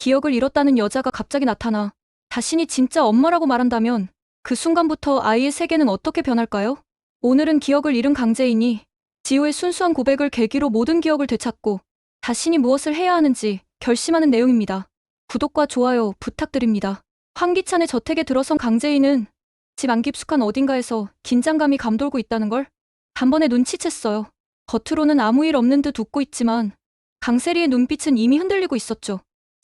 기억을 잃었다는 여자가 갑자기 나타나 자신이 진짜 엄마라고 말한다면 그 순간부터 아이의 세계는 어떻게 변할까요? 오늘은 기억을 잃은 강재인이 지호의 순수한 고백을 계기로 모든 기억을 되찾고 자신이 무엇을 해야 하는지 결심하는 내용입니다. 구독과 좋아요 부탁드립니다. 황기찬의 저택에 들어선 강재인은 집 안 깊숙한 어딘가에서 긴장감이 감돌고 있다는 걸 단번에 눈치챘어요. 겉으로는 아무 일 없는 듯 웃고 있지만 강세리의 눈빛은 이미 흔들리고 있었죠.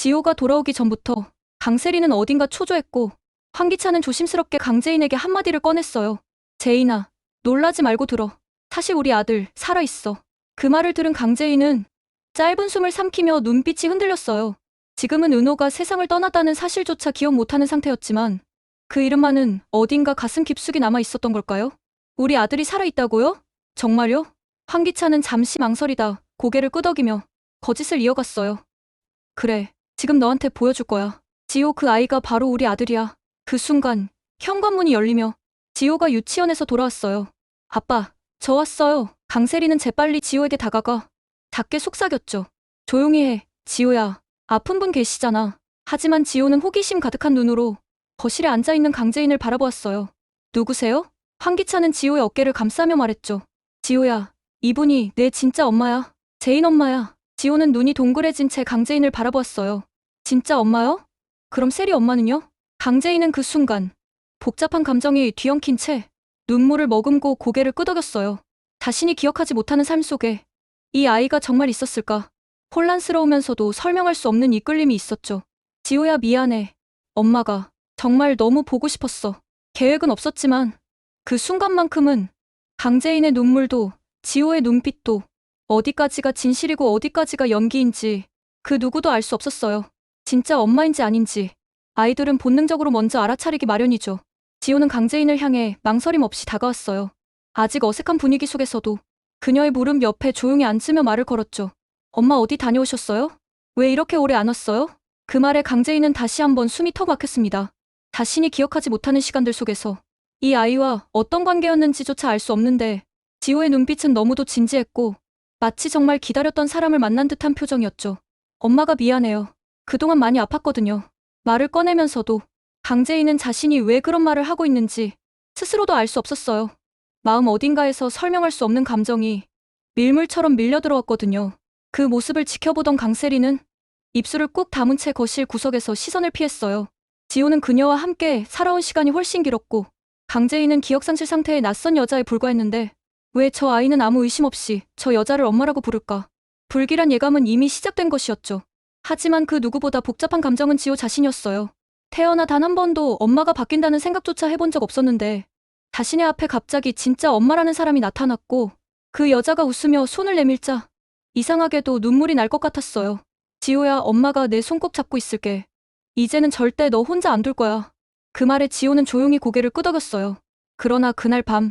지호가 돌아오기 전부터 강세리는 어딘가 초조했고 황기찬은 조심스럽게 강재인에게 한마디를 꺼냈어요. 제인아, 놀라지 말고 들어. 사실 우리 아들 살아있어. 그 말을 들은 강재인은 짧은 숨을 삼키며 눈빛이 흔들렸어요. 지금은 은호가 세상을 떠났다는 사실조차 기억 못하는 상태였지만 그 이름만은 어딘가 가슴 깊숙이 남아 있었던 걸까요? 우리 아들이 살아있다고요? 정말요? 황기찬은 잠시 망설이다 고개를 끄덕이며 거짓을 이어갔어요. 그래, 지금 너한테 보여줄 거야. 지호 그 아이가 바로 우리 아들이야. 그 순간 현관문이 열리며 지호가 유치원에서 돌아왔어요. 아빠, 저 왔어요. 강세리는 재빨리 지호에게 다가가 작게 속삭였죠. 조용히 해, 지호야. 아픈 분 계시잖아. 하지만 지호는 호기심 가득한 눈으로 거실에 앉아있는 강재인을 바라보았어요. 누구세요? 황기찬은 지호의 어깨를 감싸며 말했죠. 지호야, 이분이 내 진짜 엄마야. 제인 엄마야. 지호는 눈이 동그래진 채 강재인을 바라보았어요. 진짜 엄마요? 그럼 세리 엄마는요? 강재인은 그 순간 복잡한 감정이 뒤엉킨 채 눈물을 머금고 고개를 끄덕였어요. 자신이 기억하지 못하는 삶 속에 이 아이가 정말 있었을까? 혼란스러우면서도 설명할 수 없는 이끌림이 있었죠. 지호야 미안해. 엄마가 정말 너무 보고 싶었어. 계획은 없었지만 그 순간만큼은 강재인의 눈물도 지호의 눈빛도 어디까지가 진실이고 어디까지가 연기인지 그 누구도 알 수 없었어요. 진짜 엄마인지 아닌지 아이들은 본능적으로 먼저 알아차리기 마련이죠. 지호는 강재인을 향해 망설임 없이 다가왔어요. 아직 어색한 분위기 속에서도 그녀의 무릎 옆에 조용히 앉으며 말을 걸었죠. 엄마 어디 다녀오셨어요? 왜 이렇게 오래 안 왔어요? 그 말에 강재인은 다시 한번 숨이 턱 막혔습니다. 자신이 기억하지 못하는 시간들 속에서 이 아이와 어떤 관계였는지조차 알 수 없는데 지호의 눈빛은 너무도 진지했고 마치 정말 기다렸던 사람을 만난 듯한 표정이었죠. 엄마가 미안해요. 그동안 많이 아팠거든요. 말을 꺼내면서도 강재인은 자신이 왜 그런 말을 하고 있는지 스스로도 알 수 없었어요. 마음 어딘가에서 설명할 수 없는 감정이 밀물처럼 밀려들어왔거든요. 그 모습을 지켜보던 강세리는 입술을 꾹 다문 채 거실 구석에서 시선을 피했어요. 지호는 그녀와 함께 살아온 시간이 훨씬 길었고 강재인은 기억상실 상태의 낯선 여자에 불과했는데 왜 저 아이는 아무 의심 없이 저 여자를 엄마라고 부를까? 불길한 예감은 이미 시작된 것이었죠. 하지만 그 누구보다 복잡한 감정은 지호 자신이었어요. 태어나 단 한 번도 엄마가 바뀐다는 생각조차 해본 적 없었는데 자신의 앞에 갑자기 진짜 엄마라는 사람이 나타났고 그 여자가 웃으며 손을 내밀자 이상하게도 눈물이 날 것 같았어요. 지호야 엄마가 내 손 꼭 잡고 있을게. 이제는 절대 너 혼자 안 둘 거야. 그 말에 지호는 조용히 고개를 끄덕였어요. 그러나 그날 밤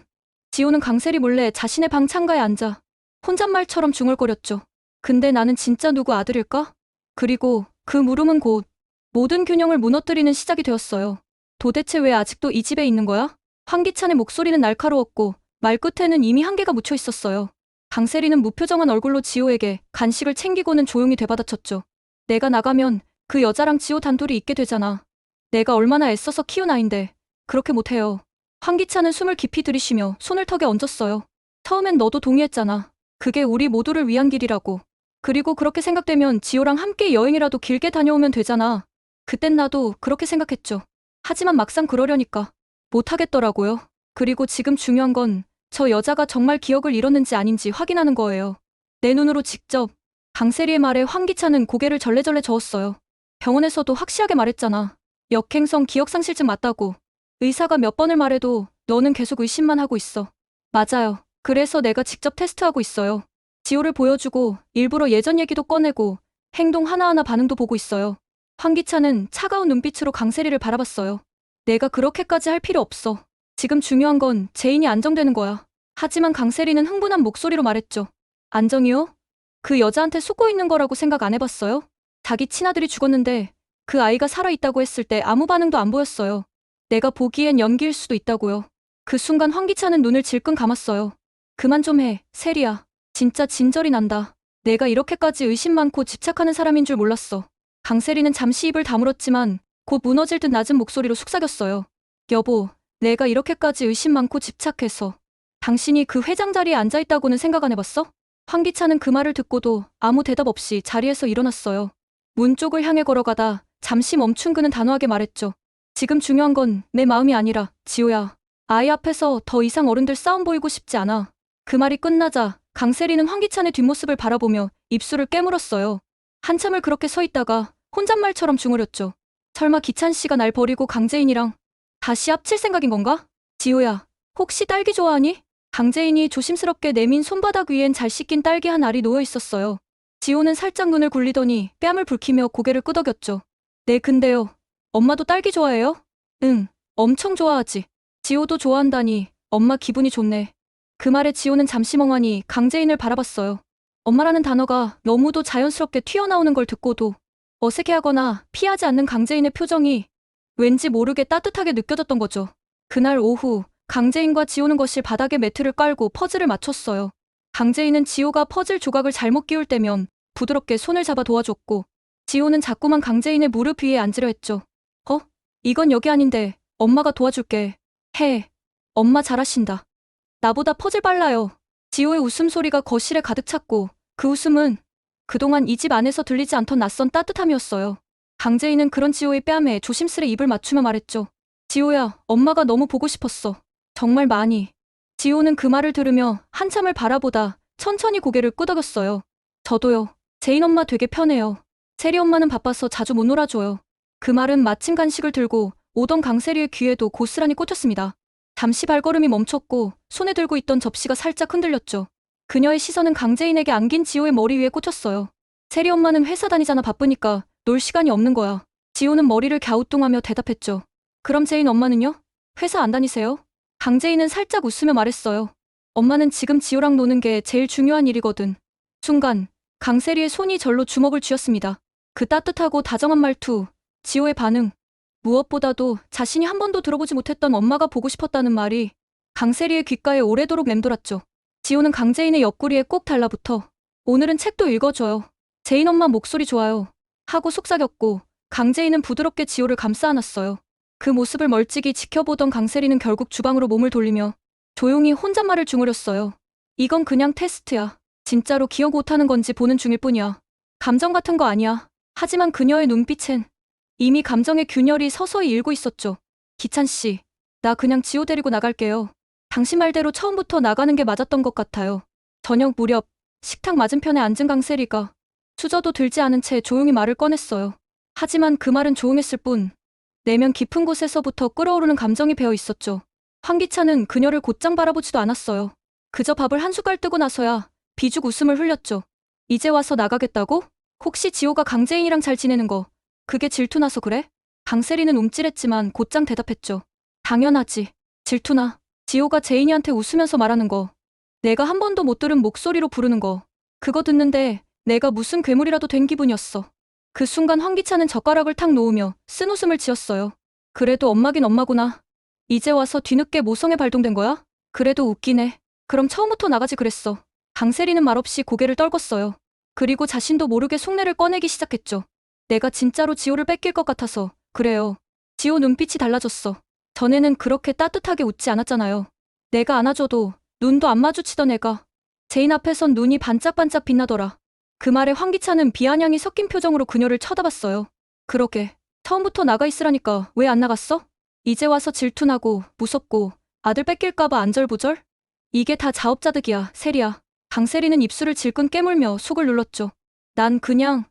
지호는 강세리 몰래 자신의 방 창가에 앉아 혼잣말처럼 중얼거렸죠. 근데 나는 진짜 누구 아들일까? 그리고 그 물음은 곧 모든 균형을 무너뜨리는 시작이 되었어요. 도대체 왜 아직도 이 집에 있는 거야? 황기찬의 목소리는 날카로웠고 말끝에는 이미 한계가 묻혀 있었어요. 강세리는 무표정한 얼굴로 지호에게 간식을 챙기고는 조용히 되받아쳤죠. 내가 나가면 그 여자랑 지호 단둘이 있게 되잖아. 내가 얼마나 애써서 키운 아인데 그렇게 못해요. 황기찬은 숨을 깊이 들이쉬며 손을 턱에 얹었어요. 처음엔 너도 동의했잖아. 그게 우리 모두를 위한 길이라고. 그리고 그렇게 생각되면 지호랑 함께 여행이라도 길게 다녀오면 되잖아. 그땐 나도 그렇게 생각했죠. 하지만 막상 그러려니까 못하겠더라고요. 그리고 지금 중요한 건 저 여자가 정말 기억을 잃었는지 아닌지 확인하는 거예요. 내 눈으로 직접 강세리의 말에 황기찬은 고개를 절레절레 저었어요. 병원에서도 확실하게 말했잖아. 역행성 기억상실증 맞다고. 의사가 몇 번을 말해도 너는 계속 의심만 하고 있어. 맞아요. 그래서 내가 직접 테스트하고 있어요. 지호를 보여주고 일부러 예전 얘기도 꺼내고 행동 하나하나 반응도 보고 있어요. 황기찬은 차가운 눈빛으로 강세리를 바라봤어요. 내가 그렇게까지 할 필요 없어. 지금 중요한 건 제인이 안정되는 거야. 하지만 강세리는 흥분한 목소리로 말했죠. 안정이요? 그 여자한테 속고 있는 거라고 생각 안 해봤어요? 자기 친아들이 죽었는데 그 아이가 살아있다고 했을 때 아무 반응도 안 보였어요. 내가 보기엔 연기일 수도 있다고요. 그 순간 황기찬은 눈을 질끈 감았어요. 그만 좀 해, 세리야. 진짜 진절이 난다. 내가 이렇게까지 의심 많고 집착하는 사람인 줄 몰랐어. 강세리는 잠시 입을 다물었지만 곧 무너질 듯 낮은 목소리로 속삭였어요. 여보, 내가 이렇게까지 의심 많고 집착해서 당신이 그 회장 자리에 앉아있다고는 생각 안 해봤어? 황기찬은 그 말을 듣고도 아무 대답 없이 자리에서 일어났어요. 문 쪽을 향해 걸어가다 잠시 멈춘 그는 단호하게 말했죠. 지금 중요한 건 내 마음이 아니라 지호야. 아이 앞에서 더 이상 어른들 싸움 보이고 싶지 않아. 그 말이 끝나자 강세리는 황기찬의 뒷모습을 바라보며 입술을 깨물었어요. 한참을 그렇게 서 있다가 혼잣말처럼 중얼였죠. 설마 기찬 씨가 날 버리고 강재인이랑 다시 합칠 생각인 건가? 지호야, 혹시 딸기 좋아하니? 강재인이 조심스럽게 내민 손바닥 위엔 잘 씻긴 딸기 한 알이 놓여 있었어요. 지호는 살짝 눈을 굴리더니 뺨을 붉히며 고개를 끄덕였죠. 네, 근데요. 엄마도 딸기 좋아해요? 응, 엄청 좋아하지. 지호도 좋아한다니 엄마 기분이 좋네. 그 말에 지호는 잠시 멍하니 강재인을 바라봤어요. 엄마라는 단어가 너무도 자연스럽게 튀어나오는 걸 듣고도 어색해하거나 피하지 않는 강재인의 표정이 왠지 모르게 따뜻하게 느껴졌던 거죠. 그날 오후 강재인과 지호는 거실 바닥에 매트를 깔고 퍼즐을 맞췄어요. 강재인은 지호가 퍼즐 조각을 잘못 끼울 때면 부드럽게 손을 잡아 도와줬고 지호는 자꾸만 강재인의 무릎 위에 앉으려 했죠. 어? 이건 여기 아닌데 엄마가 도와줄게. 해. 엄마 잘하신다. 나보다 퍼즐 빨라요. 지호의 웃음소리가 거실에 가득 찼고 그 웃음은 그동안 이 집 안에서 들리지 않던 낯선 따뜻함이었어요. 강재인은 그런 지호의 뺨에 조심스레 입을 맞추며 말했죠. 지호야, 엄마가 너무 보고 싶었어. 정말 많이. 지호는 그 말을 들으며 한참을 바라보다 천천히 고개를 끄덕였어요. 저도요. 제인 엄마 되게 편해요. 세리 엄마는 바빠서 자주 못 놀아줘요. 그 말은 마침 간식을 들고 오던 강세리의 귀에도 고스란히 꽂혔습니다. 잠시 발걸음이 멈췄고 손에 들고 있던 접시가 살짝 흔들렸죠. 그녀의 시선은 강재인에게 안긴 지호의 머리 위에 꽂혔어요. 세리 엄마는 회사 다니잖아 바쁘니까 놀 시간이 없는 거야. 지호는 머리를 갸우뚱하며 대답했죠. 그럼 제인 엄마는요? 회사 안 다니세요? 강재인은 살짝 웃으며 말했어요. 엄마는 지금 지호랑 노는 게 제일 중요한 일이거든. 순간 강세리의 손이 절로 주먹을 쥐었습니다. 그 따뜻하고 다정한 말투, 지호의 반응, 무엇보다도 자신이 한 번도 들어보지 못했던 엄마가 보고 싶었다는 말이 강세리의 귓가에 오래도록 맴돌았죠. 지호는 강재인의 옆구리에 꼭 달라붙어 오늘은 책도 읽어줘요. 제인 엄마 목소리 좋아요. 하고 속삭였고 강재인은 부드럽게 지호를 감싸 안았어요. 그 모습을 멀찍이 지켜보던 강세리는 결국 주방으로 몸을 돌리며 조용히 혼잣말을 중얼였어요. 이건 그냥 테스트야. 진짜로 기억 못하는 건지 보는 중일 뿐이야. 감정 같은 거 아니야. 하지만 그녀의 눈빛엔 이미 감정의 균열이 서서히 일고 있었죠. 기찬 씨, 나 그냥 지호 데리고 나갈게요. 당신 말대로 처음부터 나가는 게 맞았던 것 같아요. 저녁 무렵 식탁 맞은편에 앉은 강세리가 수저도 들지 않은 채 조용히 말을 꺼냈어요. 하지만 그 말은 조용했을 뿐 내면 깊은 곳에서부터 끓어오르는 감정이 배어 있었죠. 황기찬은 그녀를 곧장 바라보지도 않았어요. 그저 밥을 한 숟갈 뜨고 나서야 비죽 웃음을 흘렸죠. 이제 와서 나가겠다고? 혹시 지호가 강재인이랑 잘 지내는 거 그게 질투나서 그래? 강세리는 움찔했지만 곧장 대답했죠. 당연하지. 질투나. 지호가 제인이한테 웃으면서 말하는 거. 내가 한 번도 못 들은 목소리로 부르는 거. 그거 듣는데 내가 무슨 괴물이라도 된 기분이었어. 그 순간 황기찬은 젓가락을 탁 놓으며 쓴 웃음을 지었어요. 그래도 엄마긴 엄마구나. 이제 와서 뒤늦게 모성에 발동된 거야? 그래도 웃기네. 그럼 처음부터 나가지 그랬어. 강세리는 말없이 고개를 떨궜어요. 그리고 자신도 모르게 속내를 꺼내기 시작했죠. 내가 진짜로 지호를 뺏길 것 같아서 그래요. 지호 눈빛이 달라졌어. 전에는 그렇게 따뜻하게 웃지 않았잖아요. 내가 안아줘도 눈도 안 마주치던 애가 제인 앞에선 눈이 반짝반짝 빛나더라. 그 말에 황기찬은 비아냥이 섞인 표정으로 그녀를 쳐다봤어요. 그러게 처음부터 나가 있으라니까 왜 안 나갔어? 이제 와서 질투나고 무섭고 아들 뺏길까봐 안절부절? 이게 다 자업자득이야, 세리야. 강세리는 입술을 질끈 깨물며 속을 눌렀죠. 난 그냥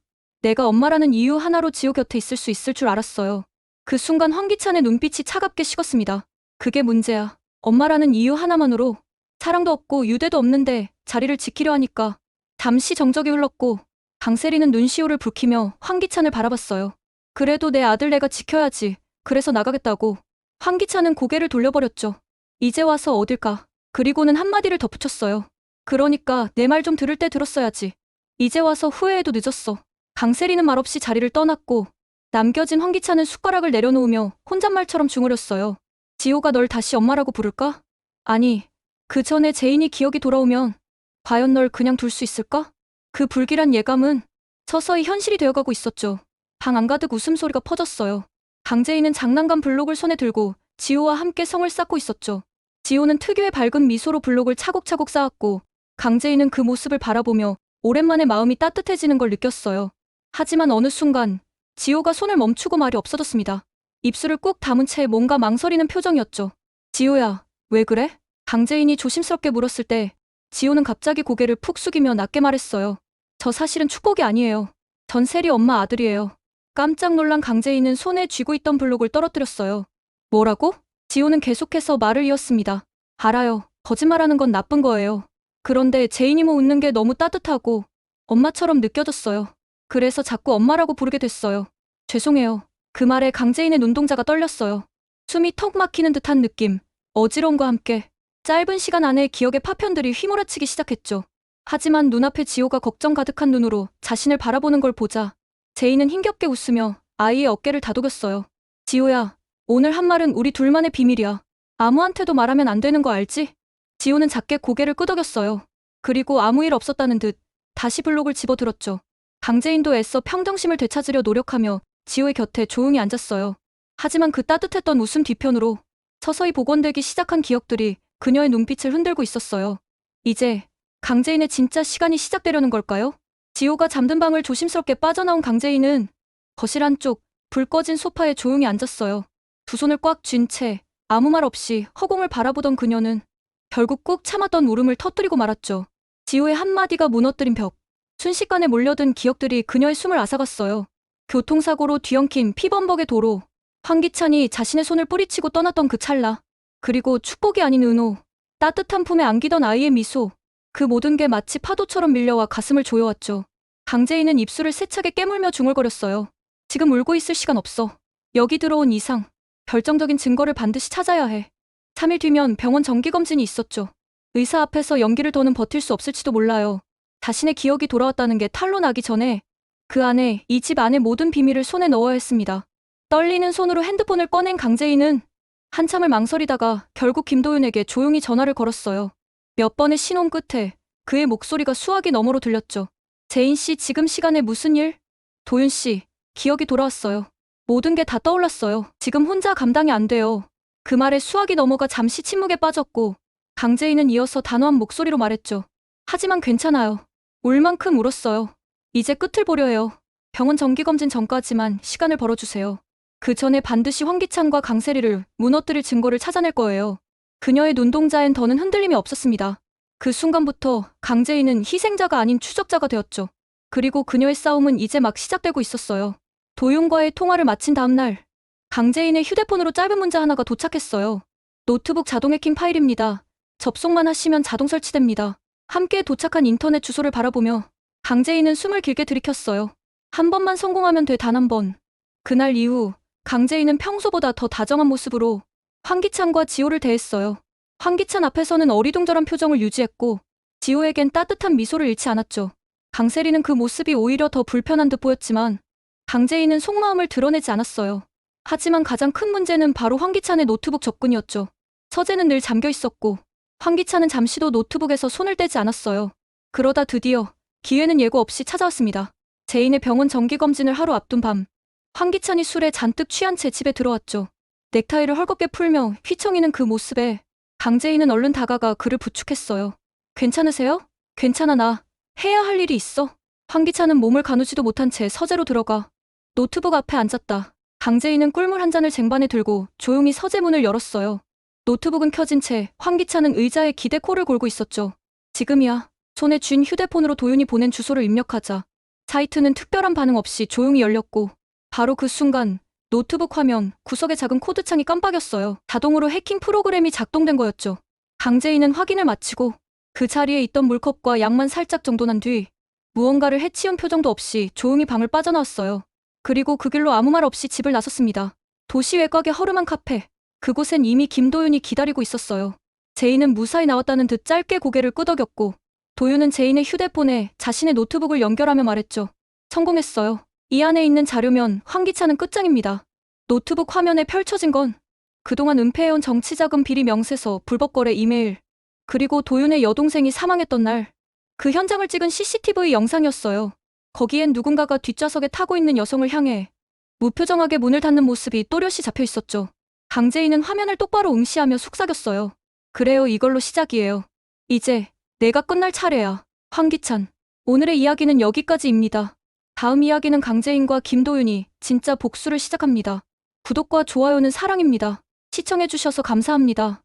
내가 엄마라는 이유 하나로 지호 곁에 있을 수 있을 줄 알았어요. 그 순간 황기찬의 눈빛이 차갑게 식었습니다. 그게 문제야. 엄마라는 이유 하나만으로 사랑도 없고 유대도 없는데 자리를 지키려 하니까 잠시 정적이 흘렀고 강세리는 눈시울을 붉히며 황기찬을 바라봤어요. 그래도 내 아들 내가 지켜야지. 그래서 나가겠다고. 황기찬은 고개를 돌려버렸죠. 이제 와서 어딜까. 그리고는 한마디를 덧붙였어요. 그러니까 내 말 좀 들을 때 들었어야지. 이제 와서 후회해도 늦었어. 강세리는 말없이 자리를 떠났고 남겨진 황기찬은 숟가락을 내려놓으며 혼잣말처럼 중얼였어요. 지호가 널 다시 엄마라고 부를까? 아니, 그 전에 제인이 기억이 돌아오면 과연 널 그냥 둘 수 있을까? 그 불길한 예감은 서서히 현실이 되어가고 있었죠. 방 안가득 웃음소리가 퍼졌어요. 강재인은 장난감 블록을 손에 들고 지호와 함께 성을 쌓고 있었죠. 지호는 특유의 밝은 미소로 블록을 차곡차곡 쌓았고 강재인은 그 모습을 바라보며 오랜만에 마음이 따뜻해지는 걸 느꼈어요. 하지만 어느 순간 지호가 손을 멈추고 말이 없어졌습니다. 입술을 꾹 다문 채 뭔가 망설이는 표정이었죠. 지호야, 왜 그래? 강재인이 조심스럽게 물었을 때 지호는 갑자기 고개를 푹 숙이며 낮게 말했어요. 저 사실은 축복이 아니에요. 전 세리 엄마 아들이에요. 깜짝 놀란 강재인은 손에 쥐고 있던 블록을 떨어뜨렸어요. 뭐라고? 지호는 계속해서 말을 이었습니다. 알아요. 거짓말하는 건 나쁜 거예요. 그런데 제인이 모 웃는 게 너무 따뜻하고 엄마처럼 느껴졌어요. 그래서 자꾸 엄마라고 부르게 됐어요. 죄송해요. 그 말에 강재인의 눈동자가 떨렸어요. 숨이 턱 막히는 듯한 느낌, 어지러움과 함께 짧은 시간 안에 기억의 파편들이 휘몰아치기 시작했죠. 하지만 눈앞에 지호가 걱정 가득한 눈으로 자신을 바라보는 걸 보자 제이는 힘겹게 웃으며 아이의 어깨를 다독였어요. 지호야, 오늘 한 말은 우리 둘만의 비밀이야. 아무한테도 말하면 안 되는 거 알지? 지호는 작게 고개를 끄덕였어요. 그리고 아무 일 없었다는 듯 다시 블록을 집어들었죠. 강재인도 애써 평정심을 되찾으려 노력하며 지호의 곁에 조용히 앉았어요. 하지만 그 따뜻했던 웃음 뒤편으로 서서히 복원되기 시작한 기억들이 그녀의 눈빛을 흔들고 있었어요. 이제 강재인의 진짜 시간이 시작되려는 걸까요? 지호가 잠든 방을 조심스럽게 빠져나온 강재인은 거실 한쪽 불 꺼진 소파에 조용히 앉았어요. 두 손을 꽉 쥔 채 아무 말 없이 허공을 바라보던 그녀는 결국 꾹 참았던 울음을 터뜨리고 말았죠. 지호의 한마디가 무너뜨린 벽. 순식간에 몰려든 기억들이 그녀의 숨을 앗아갔어요. 교통사고로 뒤엉킨 피범벅의 도로. 황기찬이 자신의 손을 뿌리치고 떠났던 그 찰나. 그리고 축복이 아닌 은호. 따뜻한 품에 안기던 아이의 미소. 그 모든 게 마치 파도처럼 밀려와 가슴을 조여왔죠. 강재인은 입술을 세차게 깨물며 중얼거렸어요. 지금 울고 있을 시간 없어. 여기 들어온 이상. 결정적인 증거를 반드시 찾아야 해. 3일 뒤면 병원 정기검진이 있었죠. 의사 앞에서 연기를 더는 버틸 수 없을지도 몰라요. 자신의 기억이 돌아왔다는 게 탄로 나기 전에 그 안에 이 집 안의 모든 비밀을 손에 넣어야 했습니다. 떨리는 손으로 핸드폰을 꺼낸 강재인은 한참을 망설이다가 결국 김도윤에게 조용히 전화를 걸었어요. 몇 번의 신혼 끝에 그의 목소리가 수화기 너머로 들렸죠. 제인 씨 지금 시간에 무슨 일? 도윤 씨, 기억이 돌아왔어요. 모든 게 다 떠올랐어요. 지금 혼자 감당이 안 돼요. 그 말에 수화기 너머가 잠시 침묵에 빠졌고 강재인은 이어서 단호한 목소리로 말했죠. 하지만 괜찮아요. 울 만큼 울었어요. 이제 끝을 보려 해요. 병원 정기검진 전까지만 시간을 벌어주세요. 그 전에 반드시 황기찬과 강세리를 무너뜨릴 증거를 찾아낼 거예요. 그녀의 눈동자엔 더는 흔들림이 없었습니다. 그 순간부터 강재인은 희생자가 아닌 추적자가 되었죠. 그리고 그녀의 싸움은 이제 막 시작되고 있었어요. 도윤과의 통화를 마친 다음 날 강재인의 휴대폰으로 짧은 문자 하나가 도착했어요. 노트북 자동 해킹 파일입니다. 접속만 하시면 자동 설치됩니다. 함께 도착한 인터넷 주소를 바라보며 강재인은 숨을 길게 들이켰어요. 한 번만 성공하면 돼 단 한 번. 그날 이후 강재인은 평소보다 더 다정한 모습으로 황기찬과 지호를 대했어요. 황기찬 앞에서는 어리둥절한 표정을 유지했고 지호에겐 따뜻한 미소를 잃지 않았죠. 강세리는 그 모습이 오히려 더 불편한 듯 보였지만 강재인은 속마음을 드러내지 않았어요. 하지만 가장 큰 문제는 바로 황기찬의 노트북 접근이었죠. 서재는 늘 잠겨 있었고 황기찬은 잠시도 노트북에서 손을 떼지 않았어요. 그러다 드디어 기회는 예고 없이 찾아왔습니다. 제인의 병원 정기검진을 하루 앞둔 밤 황기찬이 술에 잔뜩 취한 채 집에 들어왔죠. 넥타이를 헐겁게 풀며 휘청이는 그 모습에 강재인은 얼른 다가가 그를 부축했어요. 괜찮으세요? 괜찮아 나. 해야 할 일이 있어. 황기찬은 몸을 가누지도 못한 채 서재로 들어가 노트북 앞에 앉았다. 강재인은 꿀물 한 잔을 쟁반에 들고 조용히 서재 문을 열었어요. 노트북은 켜진 채 황기찬은 의자에 기대 코를 골고 있었죠. 지금이야. 손에 쥔 휴대폰으로 도윤이 보낸 주소를 입력하자 사이트는 특별한 반응 없이 조용히 열렸고 바로 그 순간 노트북 화면 구석의 작은 코드창이 깜빡였어요. 자동으로 해킹 프로그램이 작동된 거였죠. 강재인은 확인을 마치고 그 자리에 있던 물컵과 약만 살짝 정돈한 뒤 무언가를 해치운 표정도 없이 조용히 방을 빠져나왔어요. 그리고 그 길로 아무 말 없이 집을 나섰습니다. 도시 외곽의 허름한 카페. 그곳엔 이미 김도윤이 기다리고 있었어요. 제인은 무사히 나왔다는 듯 짧게 고개를 끄덕였고 도윤은 제인의 휴대폰에 자신의 노트북을 연결하며 말했죠. 성공했어요. 이 안에 있는 자료면 환기차는 끝장입니다. 노트북 화면에 펼쳐진 건 그동안 은폐해온 정치자금 비리 명세서 불법 거래 이메일 그리고 도윤의 여동생이 사망했던 날 그 현장을 찍은 CCTV 영상이었어요. 거기엔 누군가가 뒷좌석에 타고 있는 여성을 향해 무표정하게 문을 닫는 모습이 또렷이 잡혀 있었죠. 강재인은 화면을 똑바로 응시하며 속삭였어요. 그래요, 이걸로 시작이에요. 이제 내가 끝날 차례야. 황기찬. 오늘의 이야기는 여기까지입니다. 다음 이야기는 강재인과 김도윤이 진짜 복수를 시작합니다. 구독과 좋아요는 사랑입니다. 시청해주셔서 감사합니다.